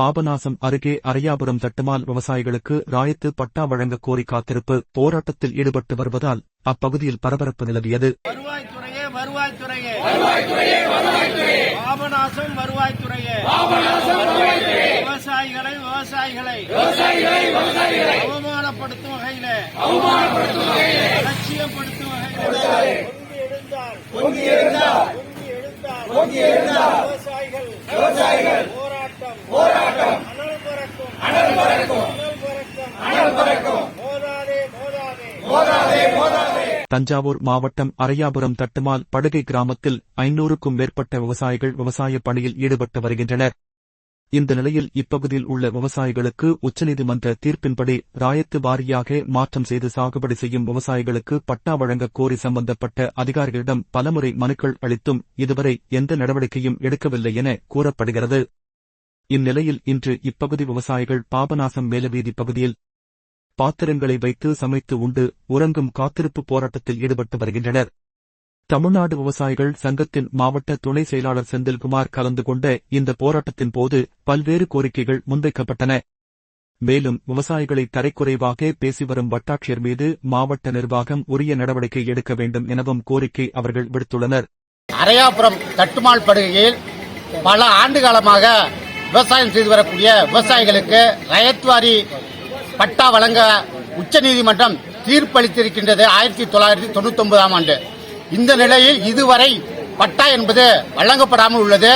பாபநாசம் அருகே அரையாபுரம் தட்டுமால் விவசாயிகளுக்கு ராயத்து பட்டா வழங்க கோரி காத்திருப்பு போராட்டத்தில் ஈடுபட்டு வருவதால் அப்பகுதியில் பரபரப்பு நிலவியது. வருவாய்த்துறையே வருவாய்த்துறையே. வருவாய்த்துறையே பாபநாசம் வருவாய்த்துறையே. விவசாயிகளை விவசாயிகளை. அவமானப்படுத்தும் வகையிலே. தஞ்சாவூர் மாவட்டம் அரையாபுரம் தட்டுமால் படுகை கிராமத்தில் ஐநூறுக்கும் மேற்பட்ட விவசாயிகள் விவசாய பணியில் ஈடுபட்டு வருகின்றனர். இந்த நிலையில் இப்பகுதியில் உள்ள விவசாயிகளுக்கு உச்சநீதிமன்ற தீர்ப்பின்படி ராயத்து வாரியாக மாற்றம் செய்து சாகுபடி செய்யும் விவசாயிகளுக்கு பட்டா வழங்க கோரி சம்பந்தப்பட்ட அதிகாரிகளிடம் பலமுறை மனுக்கள் அளித்தும் இதுவரை எந்த நடவடிக்கையும் எடுக்கவில்லை என கூறப்படுகிறது. இந்நிலையில் இன்று இப்பகுதி விவசாயிகள் பாபநாசம் மேலவீதி பகுதியில் பாத்திரங்களை வைத்து சமைத்து உண்டு உறங்கும் காத்திருப்பு போராட்டத்தில் ஈடுபட்டு வருகின்றனர். தமிழ்நாடு விவசாயிகள் சங்கத்தின் மாவட்ட துணை செயலாளர் செந்தில்குமார் கலந்து கொண்ட இந்த போராட்டத்தின் போது பல்வேறு கோரிக்கைகள் முன்வைக்கப்பட்டன. மேலும் விவசாயிகளை தரைக்குறைவாக பேசி வரும் வட்டாட்சியர் மீது மாவட்ட நிர்வாகம் உரிய நடவடிக்கை எடுக்க வேண்டும் எனவும் கோரிக்கை அவர்கள் விடுத்துள்ளனர். அரையாபுரம் தட்டுமாள் படுகையில் பல ஆண்டு காலமாக விவசாயம் செய்து வரக்கூடிய விவசாயிகளுக்கு ரயத்வாரி பட்டா வழங்க உச்சநீதிமன்றம் தீர்ப்பளித்திருக்கின்றது ஆயிரத்தி தொள்ளாயிரத்தி தொண்ணூத்தி ஒன்பதாம் ஆண்டு. இந்த நிலையில் இதுவரை பட்டா என்பது வழங்கப்படாமல் உள்ளது.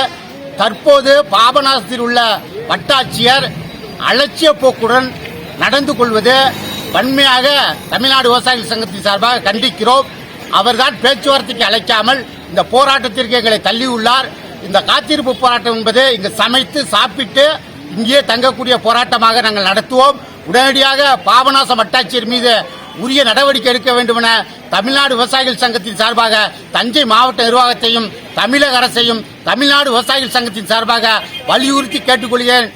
தற்போது பாபநாசத்தில் உள்ள வட்டாட்சியர் அலட்சிய போக்குடன் நடந்து கொள்வது வன்மையாக தமிழ்நாடு விவசாயிகள் சங்கத்தின் சார்பாக கண்டிக்கிறோம். அவர்தான் பேச்சுவார்த்தைக்கு அழைக்காமல் இந்த போராட்டத்திற்கு எங்களை தள்ளியுள்ளார். இந்த காத்திருப்பு போராட்டம் என்பது இங்கு சமைத்து சாப்பிட்டு இங்கேயே தங்கக்கூடிய போராட்டமாக நாங்கள் நடத்துவோம். உடனடியாக பாபநாசம் வட்டாட்சியர் மீது உரிய நடவடிக்கை எடுக்க வேண்டும் என தமிழ்நாடு விவசாயிகள் சங்கத்தின் சார்பாக தஞ்சை மாவட்ட நிர்வாகத்தையும் தமிழக அரசையும் தமிழ்நாடு விவசாயிகள் சங்கத்தின் சார்பாக வலியுறுத்தி கேட்டுக்கொள்கிறேன்.